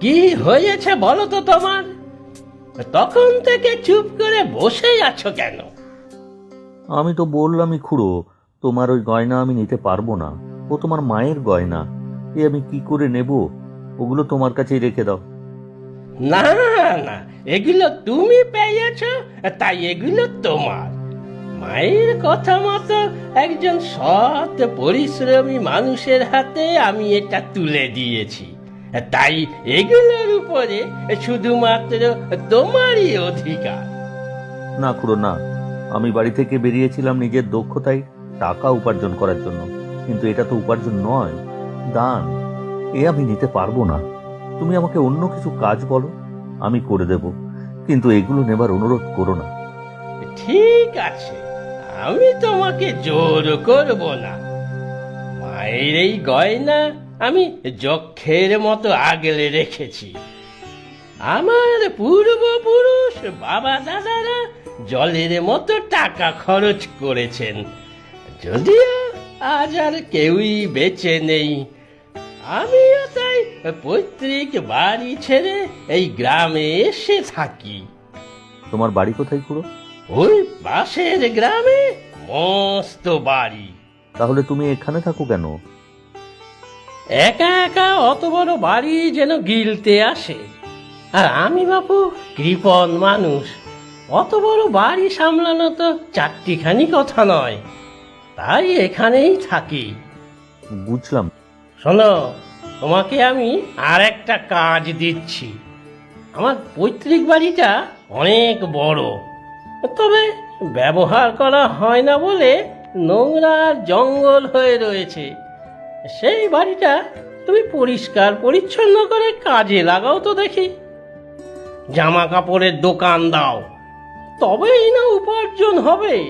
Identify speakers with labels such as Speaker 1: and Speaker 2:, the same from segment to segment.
Speaker 1: কি হয়েছে বলো তো তোমার? তখন থেকে চুপ করে বসে আছো কেন?
Speaker 2: আমি তো বললামই খুড়ো তোমার ওই গয়না আমি নিতে পারব না। ও তোমার মায়ের গয়না। এ আমি কি করে নেব? ওগুলো তোমার কাছেই রেখে দাও।
Speaker 1: না না এগুলো তুমি পেয়েছ তাই এগুলো তোমার। মায়ের কথা মতো একজন সৎ পরিশ্রমী মানুষের হাতে আমি এটা তুলে দিয়েছি। তাই এগুলোর উপরে শুধুমাত্র তোমারই অধিকার।
Speaker 2: না খুড়ো না। আমি বাড়ি থেকে বেরিয়েছিলাম নিজের দক্ষতায় টাকা উপার্জন করার জন্য। কিন্তু এটা তো উপার্জন নয়। দান এ আমি নিতে পারব না। তুমি আমাকে অন্য কিছু কাজ বলো আমি করে দেব। কিন্তু এগুলো নেবার অনুরোধ করো না।
Speaker 1: ঠিক আছে আমি তোমাকে জোর করব না। মায়ের এই গয়না আমি যক্ষের মতো আগলে রেখেছি। আমার পূর্বপুরুষ বাবা দাদারা জলের মতো টাকা খরচ করেছেন। যদিও আজ আর কেউই বেঁচে নেই। আমিও তাই পৈতৃক বাড়ি ছেড়ে এই গ্রামে এসে থাকি।
Speaker 2: তোমার বাড়ি কোথায় খুড়ো
Speaker 1: ওই পাশের গ্রামে মস্ত বাড়ি।
Speaker 2: তাহলে তুমি এখানে থাকো কেন?
Speaker 1: একা একা অত বড় বাড়ি যেন গিলতে আসে। আর আমি বাপু কৃপণ মানুষ অত বড় বাড়ি সামলানো তো চারটিখানি কথা নয় তাই এখানেই থাকি।
Speaker 2: বুঝলাম।
Speaker 1: শোনো তোমাকে আমি আর একটা কাজ দিচ্ছি। আমার পৈতৃক বাড়িটা অনেক বড় তবে ব্যবহার করা হয় না বলে নোংরা জঙ্গল হয়ে রয়েছে। সেই বাড়িটা তুমি পরিষ্কার পরিচ্ছন্ন করে কাজে লাগাও তো দেখি। জামা কাপড়ের দোকান দাও, তবেই না উপার্জন হবে।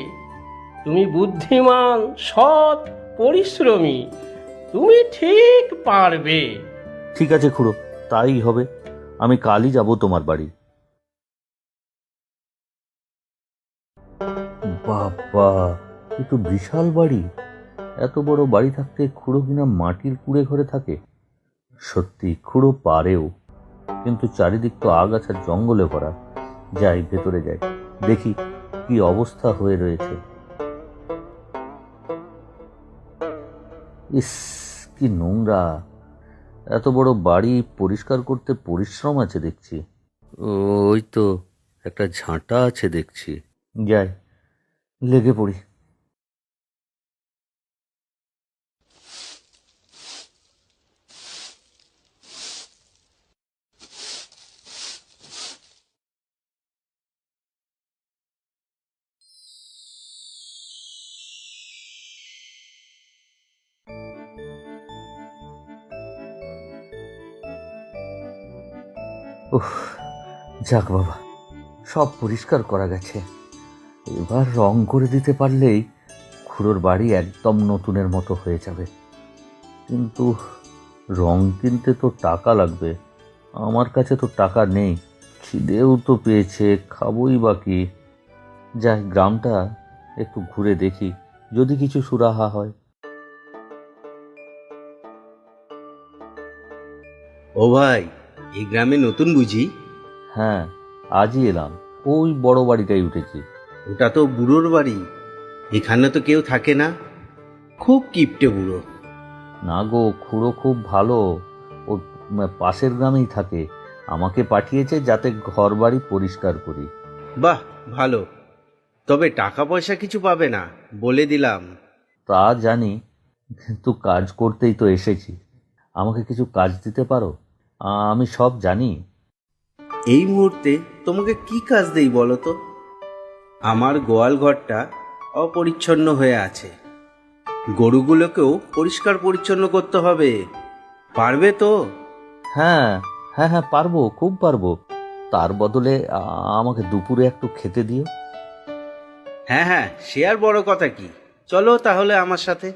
Speaker 1: তুমি বুদ্ধিমান, সৎ, পরিশ্রমী, তুমি ঠিক পারবে।
Speaker 2: ঠিক আছে খুড়ো, তাই হবে। আমি কালই যাব তোমার বাড়ি। বাবা, এ তো বিশাল বাড়ি। এত বড় বাড়ি থাকতে খুঁড়ো কিনা মাটির কুড়ে ঘরে থাকে? সত্যি, খুড়ো পারেও। কিন্তু চারিদিক তো আগাছার জঙ্গলে ভরা। যাই, ভেতরে যাই। দেখি কি অবস্থা হয়ে রয়েছে। ইস, কি নোংরা। এত বড় বাড়ি পরিষ্কার করতে পরিশ্রম আছে দেখছি। ওই তো, একটা ঝাঁটা আছে দেখছি। যাই, লেগে পড়ি। উফ, যাক বাবা, সব পরিষ্কার করা গেছে। এবার রং করে দিতে পারলেই খুড়োর বাড়ি একদম নতুনের মতো হয়ে যাবে। কিন্তু রং কিনতে তো টাকা লাগবে, আমার কাছে তো টাকা নেই, খিদেও তো পেয়েছে, খাবোই বাকি যাই, গ্রামটা একটু ঘুরে দেখি, যদি কিছু সুরাহা হয়।
Speaker 3: ও ভাই এই গ্রামে নতুন বুঝি?
Speaker 2: হ্যাঁ আজই এলাম। ওই বড় বাড়িটাই উঠেছি।
Speaker 3: ওটা তো বুড়োর বাড়ি। এখানে তো কেউ থাকে না। খুব কিপটে বুড়ো।
Speaker 2: না গো খুড়ো খুব ভালো। ও পাশের গ্রামেই থাকে। আমাকে পাঠিয়েছে যাতে ঘর বাড়ি পরিষ্কার করি।
Speaker 3: বাহ ভালো। তবে টাকা পয়সা কিছু পাবে না বলে দিলাম।
Speaker 2: তা জানি কিন্তু কাজ করতেই তো এসেছি। আমাকে কিছু কাজ দিতে পারো? আমি সব জানি।
Speaker 3: এই মুহূর্তে তোমাকে কি কাজ দেই বলো তো? আমার গোয়াল ঘরটা অপরিচ্ছন্ন হয়ে আছে। গরুগুলোকেও পরিষ্কার পরিচ্ছন্ন করতে হবে। পারবে তো?
Speaker 2: হ্যাঁ হ্যাঁ হ্যাঁ পারব খুব পারব। তার বদলে আমাকে দুপুরে একটু খেতে দিও।
Speaker 3: হ্যাঁ হ্যাঁ সে আর বড় কথা কি? চলো তাহলে আমার সাথে।